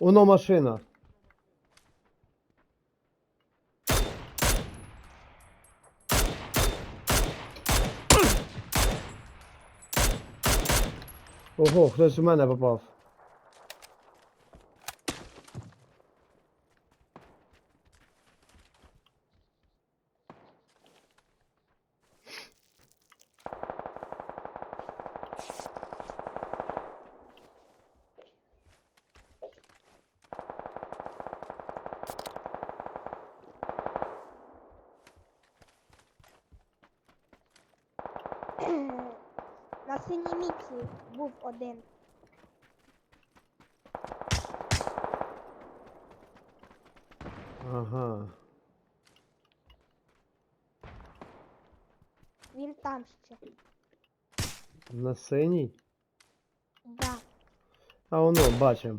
Воно машина. Ого, хтось у мене попав. На синій міці був один. Ага. Він там ще. На синій? Да. А воно, бачимо.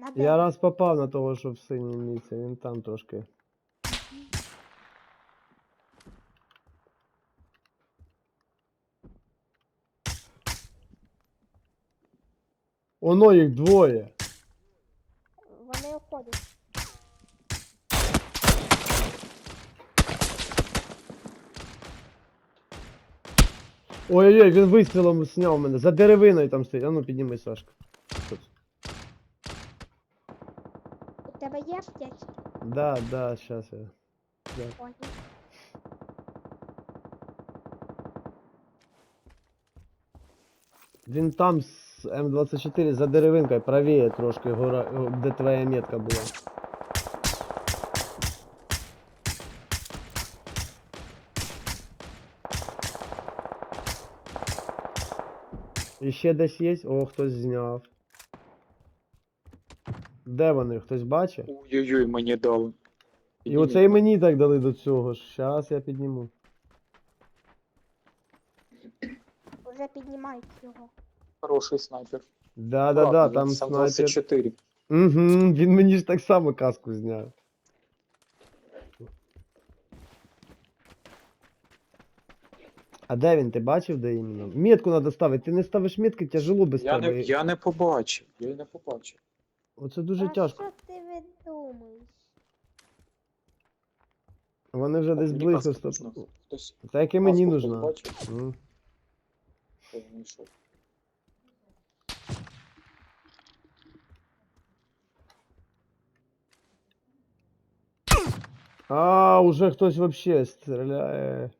На Я раз попав на того, що в синій місці, він там трошки. Оно їх двоє. Вони уходять. Ой-ой-ой, він вистрілом зняв мене. За деревиною там стоїть. А ну підніми, Сашка. Тут. У тебе є аптечки? Да, да, щас я. Понял. Він там з М24 за деревинкою, правіє трошки, гора, де твоя метка була. І ще десь є? О, хтось зняв. Де вони? Хтось бачить? Ой-ой-ой, мені дали. І оце і мені так дали до цього ж. Щас я підніму. Уже піднімають його. Хороший снайпер. Да, да, да, там снайпер. 24. Угу, він мені ж так само каску зняв. А де він? Ти бачив, де іменно? Метку треба ставити. Ти не ставиш метки, тяжело без Я тебе. не, я не побачив. Я й не побачив. Оце дуже а тяжко. що ти видумаєш? Вони вже Так, десь близько Хтось Та яке мені каску хтось нужна. бачив? Ну. Хто знайшов? А, уже хтось вообще стріляє.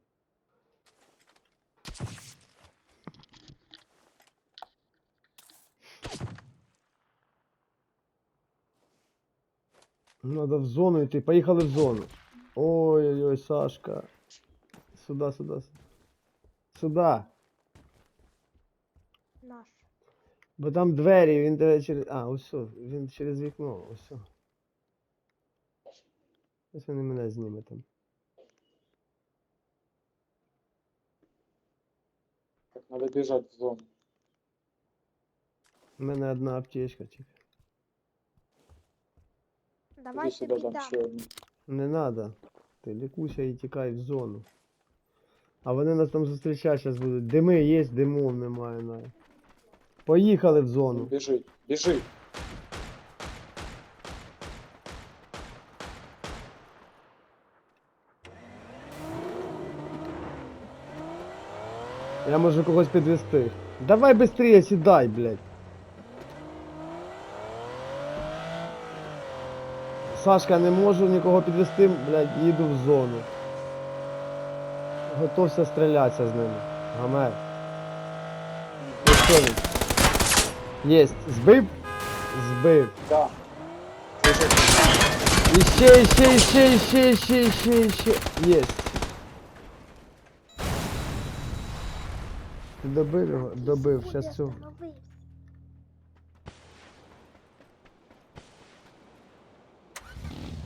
Надо в зону йти. Поїхали в зону. Ой-ой-ой, Сашка. Сюда, сюда. сюда. Сюда. Наш. Бо там двері, він тебе через. А, ось, він через вікно, ось. Ось він і мене зніме там. Так, треба біжати в зону. У мене одна аптечка тільки. Давай сюди дам ще одну. Не надо. Ти лікуйся і тікай в зону. А вони нас там зустрічати зараз будуть. Дими є, димов немає навіть. Поїхали в зону. Біжи, біжи. Я можу когось підвести. Давай быстрее сідай, блядь. Сашка, не можу нікого підвести, блядь, їду в зону. Готовся стрілятися з ними. Гамер. Ось він. Єсть. Збив? Збив. Да. Іще, іще, іще, іще, іще, іще, іще. Єсть. Ти добив його? Добив. Сюди Щас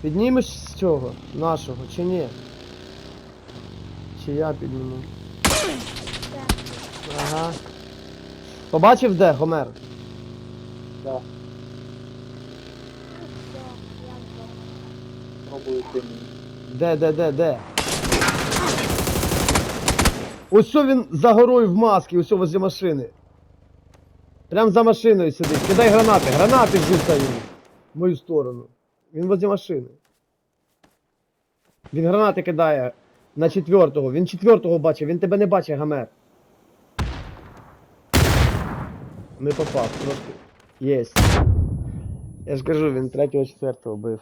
Піднімеш з цього? Нашого, чи ні? Чи я підніму? Ага. Побачив де, Гомер? Да. буде дим. Де, де, де, де? Ось що він за горою в масці, ось возле машини. Прям за машиною сидить. Кидай гранати, гранати жута йому. В мою сторону. Він возле машини. Він гранати кидає на четвертого. Він четвертого бачив, він тебе не бачить, гамер. Не попав, трошки. Єсть. Я ж кажу, він третього, четвертого бив.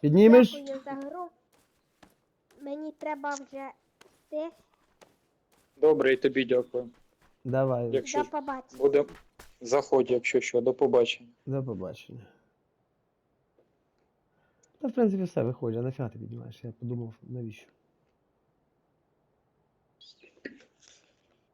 Піднімеш? Дякую за гру. Мені треба вже йти. Добре, і тобі дякую. Давай. Якщо До побачення. буде заходь, якщо що, до побачення. До побачення. Та, в принципі, все виходить, а нафіга ти піднімаєш? Я подумав, навіщо?